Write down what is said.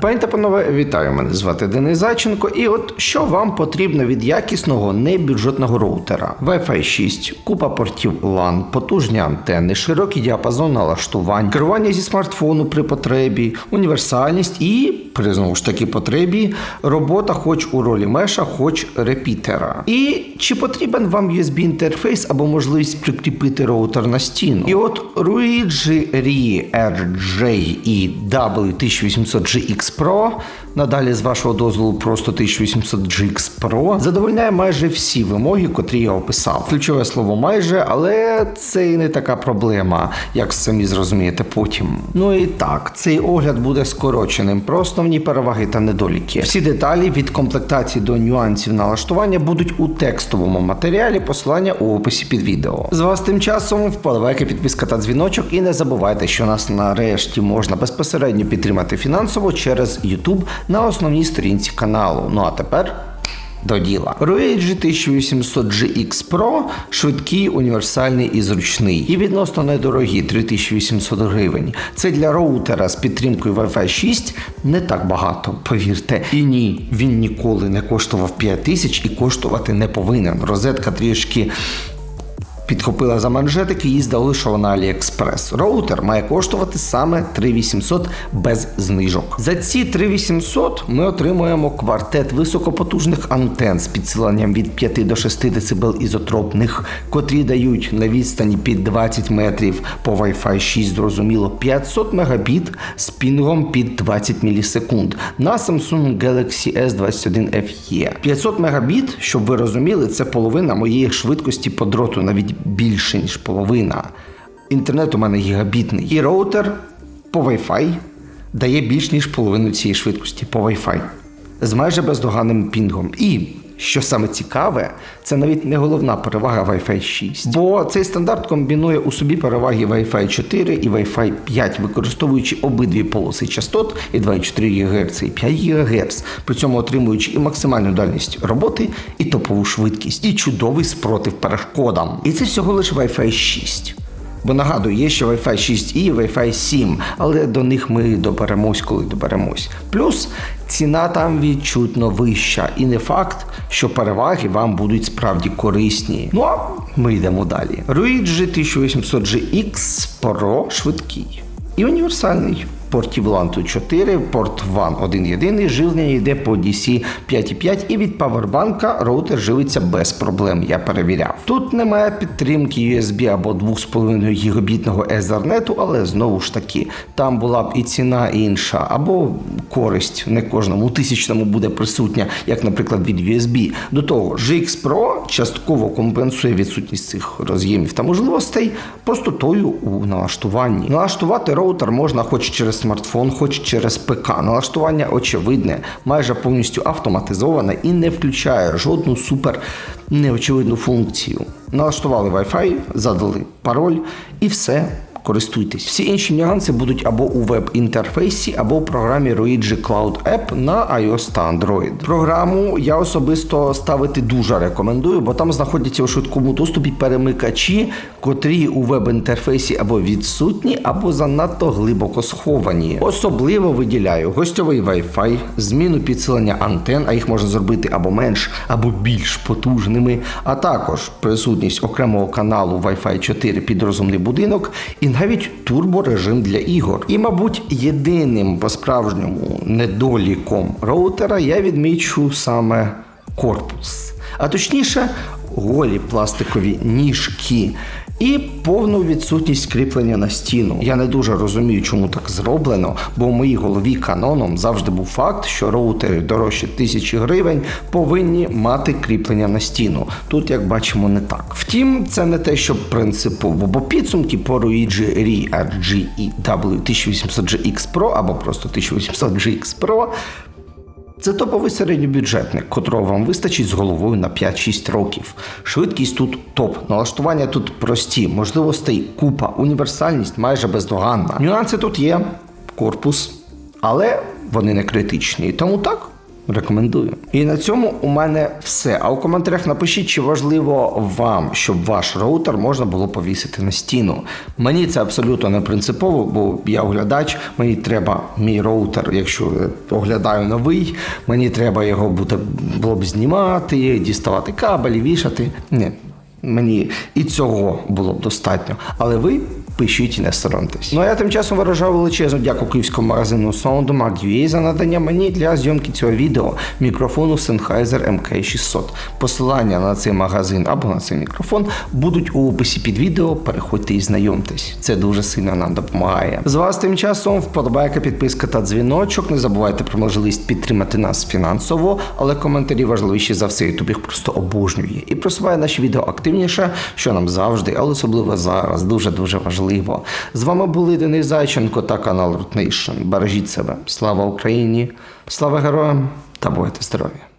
Пані та панове, вітаю! Мене звати Денис Зайченко. І от що вам потрібно від якісного небюджетного роутера? Wi-Fi 6, купа портів LAN, потужні антенни, широкий діапазон налаштувань, керування зі смартфону при потребі, універсальність і при знову ж таки потребі робота, хоч у ролі меша, хоч репітера. І чи потрібен вам USB інтерфейс або можливість прикріпити роутер на стіну? І от Ruigi RJ і W1800GX Pro, надалі з вашого дозволу просто 1800GX Pro, задовольняє майже всі вимоги, котрі я описав. Ключове слово майже, але це і не така проблема, як самі зрозумієте потім. Ну і так, цей огляд буде скороченим про основні переваги та недоліки. Всі деталі від комплектації до нюансів налаштування будуть у текстовому матеріалі, посилання у описі під відео. З вас тим часом вподобайки, підписка та дзвіночок, і не забувайте, що нас нарешті можна безпосередньо підтримати фінансово через YouTube на основній сторінці каналу. Ну а тепер. До діла. Ruigi 1800GX Pro швидкий, універсальний і зручний. І відносно недорогі 3800 гривень. Це для роутера з підтримкою Wi-Fi 6 не так багато, повірте. І ні, він ніколи не коштував 5000 і коштувати не повинен. Розетка трішки Підхопила за манжетик і їй здали, що вона AliExpress. Роутер має коштувати саме 3800 без знижок. За ці 3800 ми отримуємо квартет високопотужних антен з підсиленням від 5 до 6 дБ ізотропних, котрі дають на відстані під 20 метрів по Wi-Fi 6, зрозуміло, 500 Мбіт з пінгом під 20 мілісекунд на Samsung Galaxy S21 FE. 500 Мбіт, щоб ви розуміли, це половина моєї швидкості по дроту, навіть більше, ніж половина. Інтернет у мене гігабітний. І роутер по Wi-Fi дає більш ніж половину цієї швидкості по Wi-Fi з майже бездоганним пінгом. І що саме цікаве, це навіть не головна перевага Wi-Fi 6. Бо цей стандарт комбінує у собі переваги Wi-Fi 4 і Wi-Fi 5, використовуючи обидві полоси частот і 2,4 ГГц, і 5 ГГц, при цьому отримуючи і максимальну дальність роботи, і топову швидкість, і чудовий спротив перешкодам. І це всього лише Wi-Fi 6. Бо нагадую, є ще Wi-Fi 6 і Wi-Fi 7, але до них ми доберемось, коли доберемось. Плюс ціна там відчутно вища, і не факт, що переваги вам будуть справді корисні. Ну а ми йдемо далі. Ruigi 1800GX Pro швидкий і універсальний. Портів LAN 4, порт WAN один єдиний, живлення йде по DC 5.5 і від павербанка роутер живиться без проблем, я перевіряв. Тут немає підтримки USB або 2,5 гігабітного Ethernet, але знову ж таки, там була б і ціна інша, або користь не кожному тисячному буде присутня, як, наприклад, від USB. До того GX Pro частково компенсує відсутність цих роз'ємів та можливостей простотою у налаштуванні. Налаштувати роутер можна хоч через смартфон, хоч через ПК. Налаштування очевидне, майже повністю автоматизоване і не включає жодну супер неочевидну функцію. Налаштували Wi-Fi, задали пароль і все. Користуйтесь. Всі інші нюанси будуть або у веб-інтерфейсі, або у програмі Ruigi Cloud App на iOS та Android. Програму я особисто ставити дуже рекомендую, бо там знаходяться у швидкому доступі перемикачі, котрі у веб-інтерфейсі або відсутні, або занадто глибоко сховані. Особливо виділяю гостьовий Wi-Fi, зміну підсилення антен, а їх можна зробити або менш, або більш потужними, а також присутність окремого каналу Wi-Fi 4 під розумний будинок і навіть турборежим для ігор. І, мабуть, єдиним по-справжньому недоліком роутера я відмічу саме корпус. А точніше, голі пластикові ніжки. І повну відсутність кріплення на стіну. Я не дуже розумію, чому так зроблено, бо в моїй голові каноном завжди був факт, що роутери дорожче тисячі гривень повинні мати кріплення на стіну. Тут, як бачимо, не так. Втім, це не те, що принципово, бо підсумки по Ruigi Ri RG і W1800GX Pro або просто 1800GX Pro це топовий середньобюджетник, котрого вам вистачить з головою на 5-6 років. Швидкість тут топ, налаштування тут прості, можливостей купа, універсальність майже бездоганна. Нюанси тут є, корпус, але вони не критичні. Тому так, Рекомендую. І на цьому у мене все. А у коментарях напишіть, чи важливо вам, щоб ваш роутер можна було повісити на стіну. Мені це абсолютно не принципово, бо я оглядач, мені треба мій роутер, якщо оглядаю новий, мені треба його буде, було б знімати, діставати кабелі, вішати. Ні. Мені і цього було б достатньо. Але ви пишіть і не соромтесь. Ну а я тим часом виражаю величезну дяку київському магазину Soundmark.ua за надання мені для зйомки цього відео мікрофону Sennheiser MK600. Посилання на цей магазин або на цей мікрофон будуть у описі під відео. Переходьте і знайомтесь. Це дуже сильно нам допомагає. З вас тим часом вподобайка, підписка та дзвіночок. Не забувайте про можливість підтримати нас фінансово, але коментарі важливіші за все. Ютуб їх просто обожнює і просуває наші відео активніше, що нам завжди, але особливо зараз, дуже дуже важливо. З вами були Денис Зайченко та канал Nation. Бережіть себе. Слава Україні! Слава героям та будьте здорові!